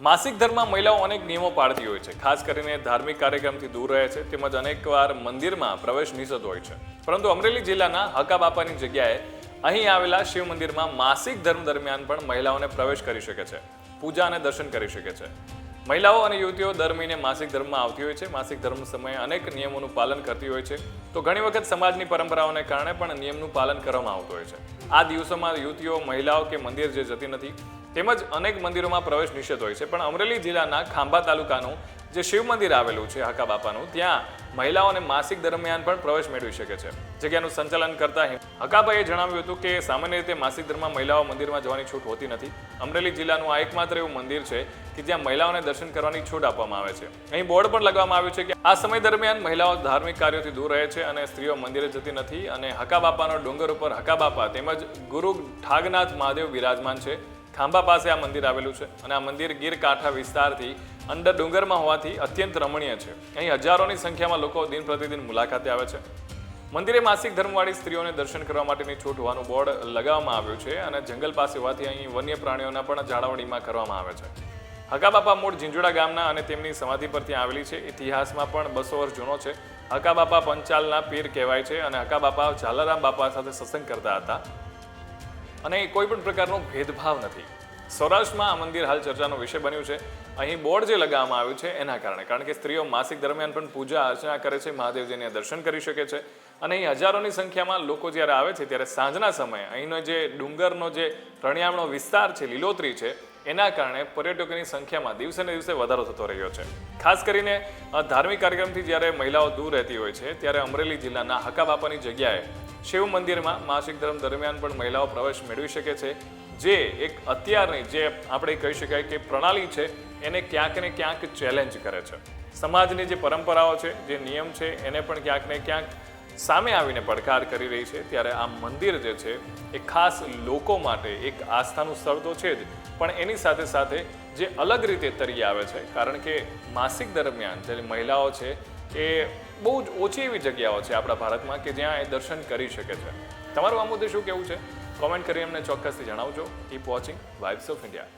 માસિક ધર્મમાં મહિલાઓ અનેક નિયમો પાળતી હોય છે. ખાસ કરીને ધાર્મિક કાર્યક્રમથી દૂર રહે છે, તેમજ અનેકવાર મંદિરમાં પ્રવેશ નિષેધ હોય છે. પરંતુ અમરેલી જિલ્લાના હકા બાપાની જગ્યાએ અહીં આવેલા શિવ મંદિરમાં માસિક ધર્મ દરમિયાન પણ મહિલાઓને પ્રવેશ કરી શકે છે, પૂજા અને દર્શન કરી શકે છે. મહિલાઓ અને યુવતીઓ દર મહિને માસિક ધર્મમાં આવતી હોય છે. માસિક ધર્મ સમયે અનેક નિયમોનું પાલન કરતી હોય છે. તો ઘણી વખત સમાજની પરંપરાઓને કારણે પણ નિયમનું પાલન કરવામાં આવતું હોય છે. આ દિવસોમાં યુવતીઓ, મહિલાઓ કે મંદિર જે જતી નથી તેમજ અનેક મંદિરોમાં પ્રવેશ નિષેધ હોય છે. પણ અમરેલી જિલ્લાના ખાંભા તાલુકાનું જે શિવ મંદિર આવેલું છે, હાકા બાપાનું, ત્યાં મહિલાઓને માસિક દરમિયાન પણ પ્રવેશ મેળવી શકે છે. જગ્યાનું સંચાલન કરતા હકાભાઈએ જણાવ્યું હતું કે, સામાન્ય રીતે માસિક ધર્મમાં મહિલાઓ મંદિરમાં જવાની છૂટ હોતી નથી. અમરેલી જિલ્લાનું આ એકમાત્ર એવું મંદિર છે કે જ્યાં મહિલાઓને દર્શન કરવાની છૂટ આપવામાં આવે છે. અહીં બોર્ડ પણ લગાવવામાં આવ્યું છે કે, આ સમય દરમિયાન મહિલાઓ ધાર્મિક કાર્યોથી દૂર રહે છે અને સ્ત્રીઓ મંદિરે જતી નથી અને હકાબાપાનો ડુંગર ઉપર હકાબાપા તેમજ ગુરુ ઠાગનાથ મહાદેવ બિરાજમાન છે. ખાંભા પાસે આ મંદિર આવેલું છે અને આ મંદિર ગીર કાંઠા વિસ્તારથી અંદર ડુંગરમાં હોવાથી અત્યંત રમણીય છે. અહીં હજારોની સંખ્યામાં લોકો દિન પ્રતિદિન મુલાકાતે આવે છે. મંદિરે માસિક ધર્મવાળી સ્ત્રીઓને દર્શન કરવા માટેની છૂટ હોવાનું બોર્ડ લગાવવામાં આવ્યું છે અને જંગલ પાસે હોવાથી અહીં વન્ય પ્રાણીઓના પણ જાળવણીમાં કરવામાં આવે છે. હકાબાપા મૂળ ઝીંઝુડા ગામના અને તેમની સમાધિ પર ત્યાં આવેલી છે. ઇતિહાસમાં પણ બસો વર્ષ જૂનો છે. હકાબાપા પંચાલના પીર કહેવાય છે અને હકાબાપા ઝાલારામ બાપા સાથે સત્સંગ કરતા હતા. અને કોઈ પણ પ્રકારનો ભેદભાવ નથી. સૌરાષ્ટ્રમાં આ મંદિર હાલ ચર્ચાનો વિષય બન્યું છે. અહીં બોર્ડ જે લગાવવામાં આવ્યું છે એના કારણે. કારણ કે સ્ત્રીઓ માસિક દરમિયાન પણ પૂજા અર્ચના કરે છે મહાદેવજીને દર્શન કરી શકે છે. અને અહીં હજારોની સંખ્યામાં લોકો જ્યારે આવે છે, ત્યારે સાંજના સમયે અહીંનો જે ડુંગરનો જે રણિયામણો વિસ્તાર છે, લીલોતરી છે, એના કારણે પર્યટકોની સંખ્યામાં દિવસે ને દિવસે વધારો થતો રહ્યો છે. ખાસ કરીને ધાર્મિક કાર્યક્રમથી જ્યારે મહિલાઓ દૂર રહેતી હોય છે, ત્યારે અમરેલી જિલ્લાના હકા બાપાની જગ્યાએ શિવ મંદિરમાં માસિક ધર્મ દરમિયાન પણ મહિલાઓ પ્રવેશ મેળવી શકે છે. જે એક અત્યારની જે આપણે કહી શકાય કે પ્રણાલી છે, એને ક્યાંક ને ક્યાંક ચેલેન્જ કરે છે. સમાજની જે પરંપરાઓ છે, જે નિયમ છે, એને પણ ક્યાંક ને ક્યાંક સામે આવીને પડકાર કરી રહી છે. ત્યારે આ મંદિર જે છે, એ ખાસ લોકો માટે એક આસ્થાનું સ્થળ તો છે જ, પણ એની સાથે સાથે જે અલગ રીતે તરી આવે છે, કારણ કે માસિક દરમિયાન જે મહિલાઓ છે, એ બહુ જ ઓછી એવી જગ્યાઓ છે આપણા ભારતમાં કે જ્યાં એ દર્શન કરી શકે છે. તમારું આ મુદ્દે શું કહેવું છે? કોમેન્ટ કરી અમને ચોક્કસથી જણાવજો. Keep watching vibes of India